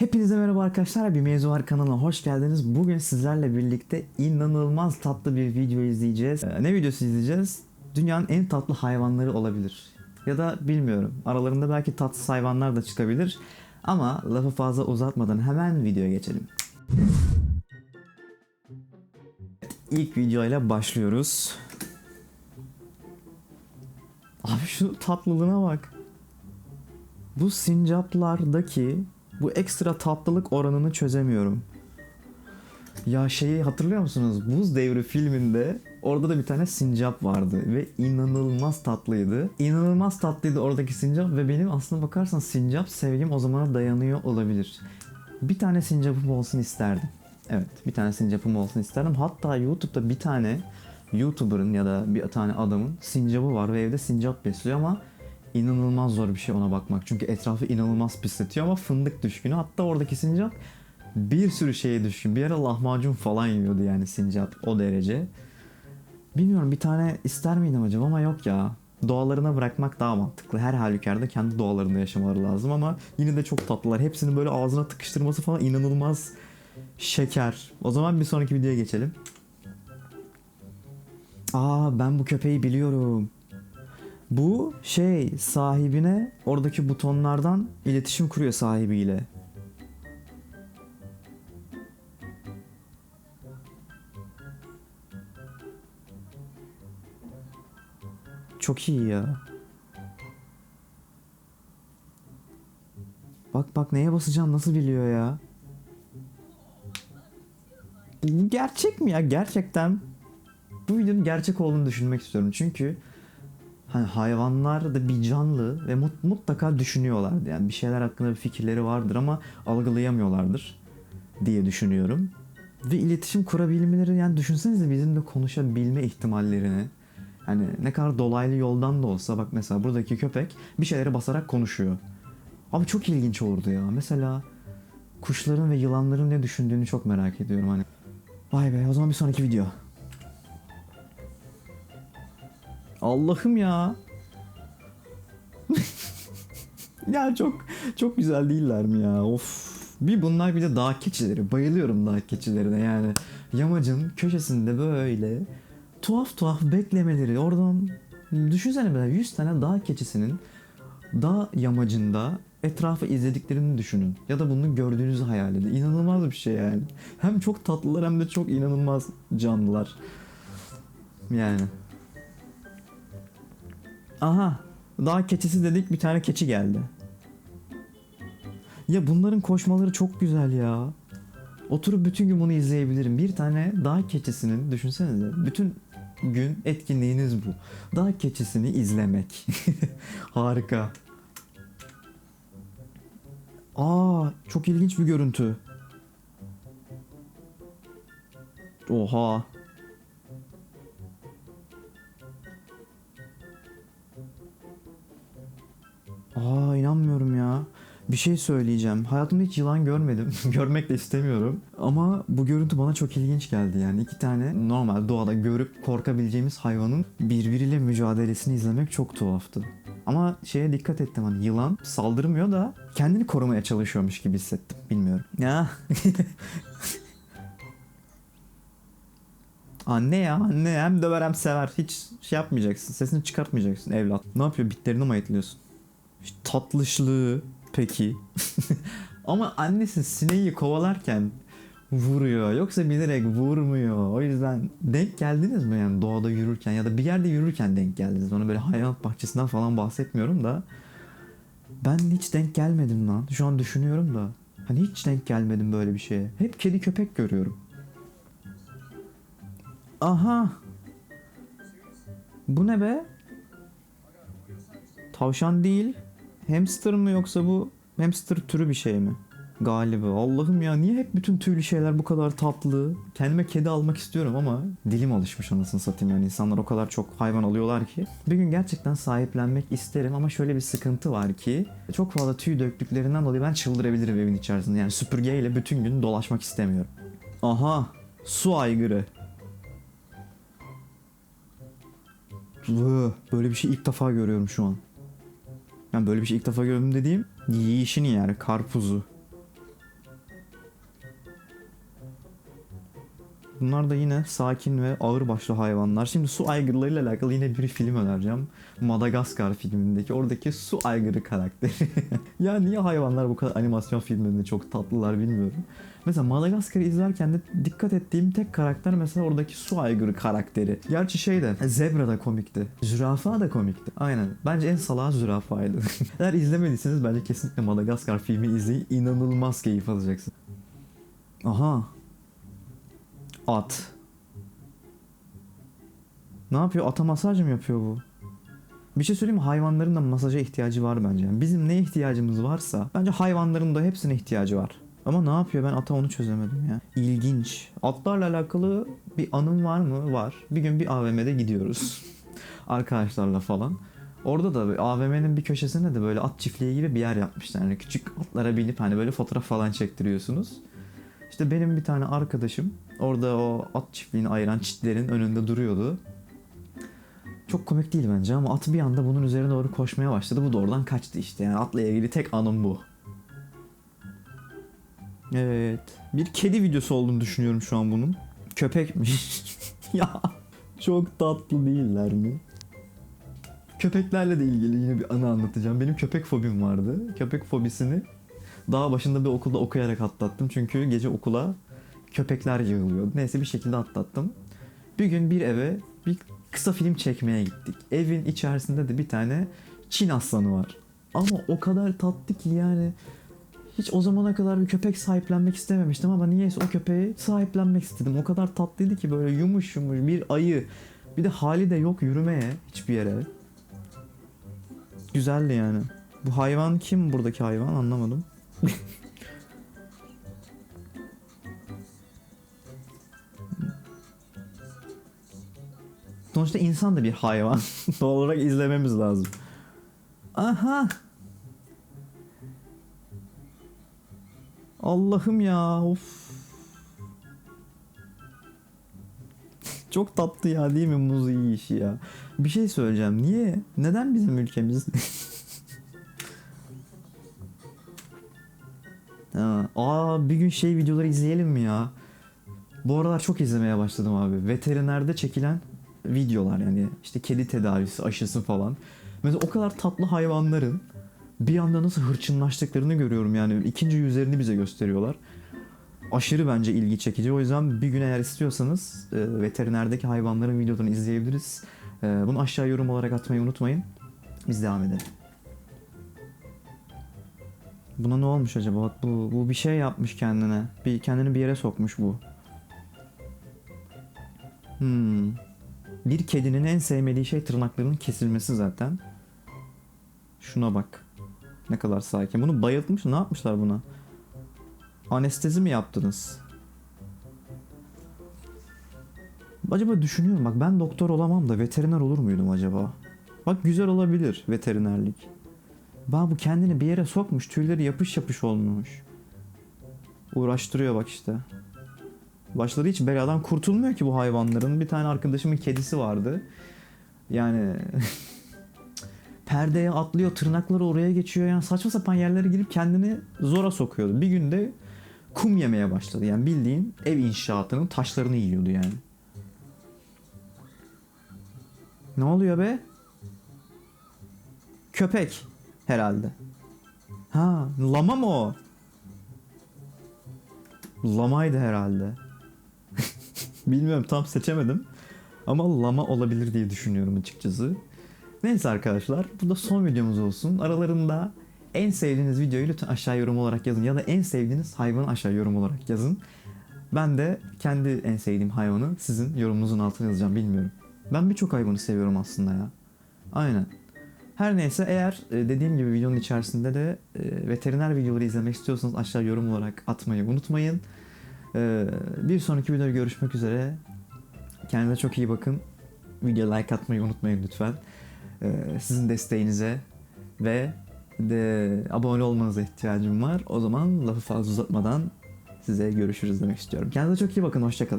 Hepinize merhaba arkadaşlar. Bir mevzu var kanalına hoş geldiniz. Bugün sizlerle birlikte inanılmaz tatlı bir video izleyeceğiz. Ee, ne videosu izleyeceğiz? Dünyanın en tatlı hayvanları olabilir. Ya da bilmiyorum. Aralarında belki tatsız hayvanlar da çıkabilir. Ama lafı fazla uzatmadan hemen videoya geçelim. İlk videoyla başlıyoruz. Abi şu tatlılığına bak. Bu sincaplardaki bu ekstra tatlılık oranını çözemiyorum. Ya şeyi hatırlıyor musunuz? Buz Devri filminde orada da bir tane sincap vardı ve inanılmaz tatlıydı. İnanılmaz tatlıydı oradaki sincap ve benim aslına bakarsan sincap sevgim o zamana dayanıyor olabilir. Bir tane sincapım olsun isterdim. Evet bir tane sincapım olsun isterdim. Hatta YouTube'da bir tane YouTuber'ın ya da bir tane adamın sincapı var ve evde sincap besliyor ama inanılmaz zor bir şey ona bakmak. Çünkü etrafı inanılmaz pisletiyor ama fındık düşkünü. Hatta oradaki sincap bir sürü şeye düşkün. Bir ara lahmacun falan yiyordu yani sincap o derece. Bilmiyorum bir tane ister miydim acaba ama yok ya. Doğalarına bırakmak daha mantıklı. Her halükarda kendi doğalarında yaşamaları lazım ama yine de çok tatlılar. Hepsini böyle ağzına tıkıştırması falan inanılmaz şeker. O zaman bir sonraki videoya geçelim. Aa ben bu köpeği biliyorum. Bu şey sahibine oradaki butonlardan iletişim kuruyor sahibiyle. Çok iyi ya. Bak bak neye basacağım nasıl biliyor ya. Bu gerçek mi ya gerçekten? Bu videonun gerçek olduğunu düşünmek istiyorum çünkü hani hayvanlar da bir canlı ve mut- mutlaka düşünüyorlardı. Yani bir şeyler hakkında bir fikirleri vardır ama algılayamıyorlardır diye düşünüyorum. Ve iletişim kurabilmeleri yani düşünsenize bizimle konuşabilme ihtimallerini. Hani ne kadar dolaylı yoldan da olsa bak mesela buradaki köpek bir şeylere basarak konuşuyor. Abi çok ilginç olurdu ya. Mesela kuşların ve yılanların ne düşündüğünü çok merak ediyorum hani. Vay be o zaman bir sonraki video. Allah'ım ya. ya çok çok güzel değiller mi ya? Of. Bir bunlar bir de dağ keçileri. Bayılıyorum dağ keçilerine yani. Yamacın köşesinde böyle tuhaf tuhaf beklemeleri. Oradan düşünsene mesela 100 tane dağ keçisinin dağ yamacında etrafı izlediklerini düşünün. Ya da bunu gördüğünüzü hayal edin. İnanılmaz bir şey yani. Hem çok tatlılar hem de çok inanılmaz canlılar. Yani. Aha. Dağ keçisi dedik bir tane keçi geldi. Ya bunların koşmaları çok güzel ya. Oturup bütün gün bunu izleyebilirim. Bir tane dağ keçisinin düşünsenize bütün gün etkinliğiniz bu. Dağ keçisini izlemek. Harika. Aa, çok ilginç bir görüntü. Oha. Aa inanmıyorum ya. Bir şey söyleyeceğim. Hayatımda hiç yılan görmedim. Görmek de istemiyorum. Ama bu görüntü bana çok ilginç geldi. Yani iki tane normal doğada görüp korkabileceğimiz hayvanın birbiriyle mücadelesini izlemek çok tuhaftı. Ama şeye dikkat ettim hani yılan saldırmıyor da kendini korumaya çalışıyormuş gibi hissettim. Bilmiyorum. Ya. anne ya anne hem döver hem sever. Hiç şey yapmayacaksın. Sesini çıkartmayacaksın evlat. Ne yapıyor? Bitlerini mi ayıtlıyorsun? Tatlışlığı peki. Ama annesi sineği kovalarken vuruyor. Yoksa bilerek vurmuyor. O yüzden denk geldiniz mi yani doğada yürürken ya da bir yerde yürürken denk geldiniz. Ona böyle hayvanat bahçesinden falan bahsetmiyorum da. Ben hiç denk gelmedim lan. Şu an düşünüyorum da. Hani hiç denk gelmedim böyle bir şeye. Hep kedi köpek görüyorum. Aha. Bu ne be? Tavşan değil. Hamster mı yoksa bu hamster türü bir şey mi? Galiba. Allah'ım ya niye hep bütün tüylü şeyler bu kadar tatlı? Kendime kedi almak istiyorum ama dilim alışmış anasını satayım yani insanlar o kadar çok hayvan alıyorlar ki. Bir gün gerçekten sahiplenmek isterim ama şöyle bir sıkıntı var ki çok fazla tüy döktüklerinden dolayı ben çıldırabilirim evin içerisinde. Yani süpürgeyle bütün gün dolaşmak istemiyorum. Aha su aygırı. Böyle bir şey ilk defa görüyorum şu an. Yani böyle bir şey ilk defa gördüm dediğim yiyişini yani karpuzu. Bunlar da yine sakin ve ağır başlı hayvanlar. Şimdi su aygırlarıyla alakalı yine bir film önereceğim. Madagaskar filmindeki oradaki su aygırı karakteri. ya niye hayvanlar bu kadar animasyon filmlerinde çok tatlılar bilmiyorum. Mesela Madagaskar'ı izlerken de dikkat ettiğim tek karakter mesela oradaki su aygırı karakteri. Gerçi şey de zebra da komikti. Zürafa da komikti. Aynen. Bence en salağı zürafaydı. Eğer izlemediyseniz bence kesinlikle Madagaskar filmi izleyin. İnanılmaz keyif alacaksın. Aha. At. Ne yapıyor? Ata masaj mı yapıyor bu? Bir şey söyleyeyim mi? Hayvanların da masaja ihtiyacı var bence. Yani bizim ne ihtiyacımız varsa bence hayvanların da hepsine ihtiyacı var. Ama ne yapıyor? Ben ata onu çözemedim ya. İlginç. Atlarla alakalı bir anım var mı? Var. Bir gün bir AVM'de gidiyoruz. Arkadaşlarla falan. Orada da AVM'nin bir köşesine de böyle at çiftliği gibi bir yer yapmışlar. Yani küçük atlara binip hani böyle fotoğraf falan çektiriyorsunuz. İşte benim bir tane arkadaşım orada o at çiftliğini ayıran çitlerin önünde duruyordu. Çok komik değil bence ama at bir anda bunun üzerine doğru koşmaya başladı. Bu da oradan kaçtı işte. Yani atla ilgili tek anım bu. Evet. Bir kedi videosu olduğunu düşünüyorum şu an bunun. Köpekmiş. ya çok tatlı değiller mi? Köpeklerle de ilgili yine bir anı anlatacağım. Benim köpek fobim vardı. Köpek fobisini daha başında bir okulda okuyarak atlattım. Çünkü gece okula köpekler yığılıyordu. Neyse bir şekilde atlattım. Bir gün bir eve bir kısa film çekmeye gittik. Evin içerisinde de bir tane Çin aslanı var. Ama o kadar tatlı ki yani hiç o zamana kadar bir köpek sahiplenmek istememiştim ama niyeyse o köpeği sahiplenmek istedim. O kadar tatlıydı ki böyle yumuş yumuş bir ayı. Bir de hali de yok yürümeye hiçbir yere. Güzeldi yani. Bu hayvan kim buradaki hayvan anlamadım. Sonuçta insan da bir hayvan. Doğal olarak izlememiz lazım. Aha. Allah'ım ya of. Çok tatlı ya değil mi muz iyi işi ya. Bir şey söyleyeceğim. Niye? Neden bizim ülkemiz? Aa bir gün şey videoları izleyelim mi ya? Bu aralar çok izlemeye başladım abi. Veterinerde çekilen videolar yani işte kedi tedavisi, aşısı falan. Mesela o kadar tatlı hayvanların bir anda nasıl hırçınlaştıklarını görüyorum yani. ikinci yüzlerini bize gösteriyorlar. Aşırı bence ilgi çekici. O yüzden bir gün eğer istiyorsanız e, veterinerdeki hayvanların videolarını izleyebiliriz. E, bunu aşağı yorum olarak atmayı unutmayın. Biz devam edelim. Buna ne olmuş acaba? Bu, bu bir şey yapmış kendine. Bir kendini bir yere sokmuş bu. Hmm. Bir kedinin en sevmediği şey tırnaklarının kesilmesi zaten. Şuna bak. Ne kadar sakin. Bunu bayıltmış. Ne yapmışlar buna? Anestezi mi yaptınız? Acaba düşünüyorum bak ben doktor olamam da veteriner olur muydum acaba? Bak güzel olabilir veterinerlik. Bak bu kendini bir yere sokmuş tüyleri yapış yapış olmuş. Uğraştırıyor bak işte. Başları hiç beladan kurtulmuyor ki bu hayvanların. Bir tane arkadaşımın kedisi vardı. Yani perdeye atlıyor, tırnakları oraya geçiyor. Yani saçma sapan yerlere girip kendini zora sokuyordu. Bir günde kum yemeye başladı. Yani bildiğin ev inşaatının taşlarını yiyordu yani. Ne oluyor be? Köpek herhalde. Ha, lama mı o? Lamaydı herhalde. Bilmiyorum tam seçemedim. Ama lama olabilir diye düşünüyorum açıkçası. Neyse arkadaşlar bu da son videomuz olsun. Aralarında en sevdiğiniz videoyu lütfen aşağı yorum olarak yazın. Ya da en sevdiğiniz hayvanı aşağı yorum olarak yazın. Ben de kendi en sevdiğim hayvanı sizin yorumunuzun altına yazacağım bilmiyorum. Ben birçok hayvanı seviyorum aslında ya. Aynen. Her neyse eğer e, dediğim gibi videonun içerisinde de e, veteriner videoları izlemek istiyorsanız aşağı yorum olarak atmayı unutmayın. E, Bir sonraki videoda görüşmek üzere. Kendinize çok iyi bakın. Video like atmayı unutmayın lütfen. Sizin desteğinize ve de abone olmanıza ihtiyacım var. O zaman lafı fazla uzatmadan size görüşürüz demek istiyorum. Kendinize çok iyi bakın. Hoşçakalın.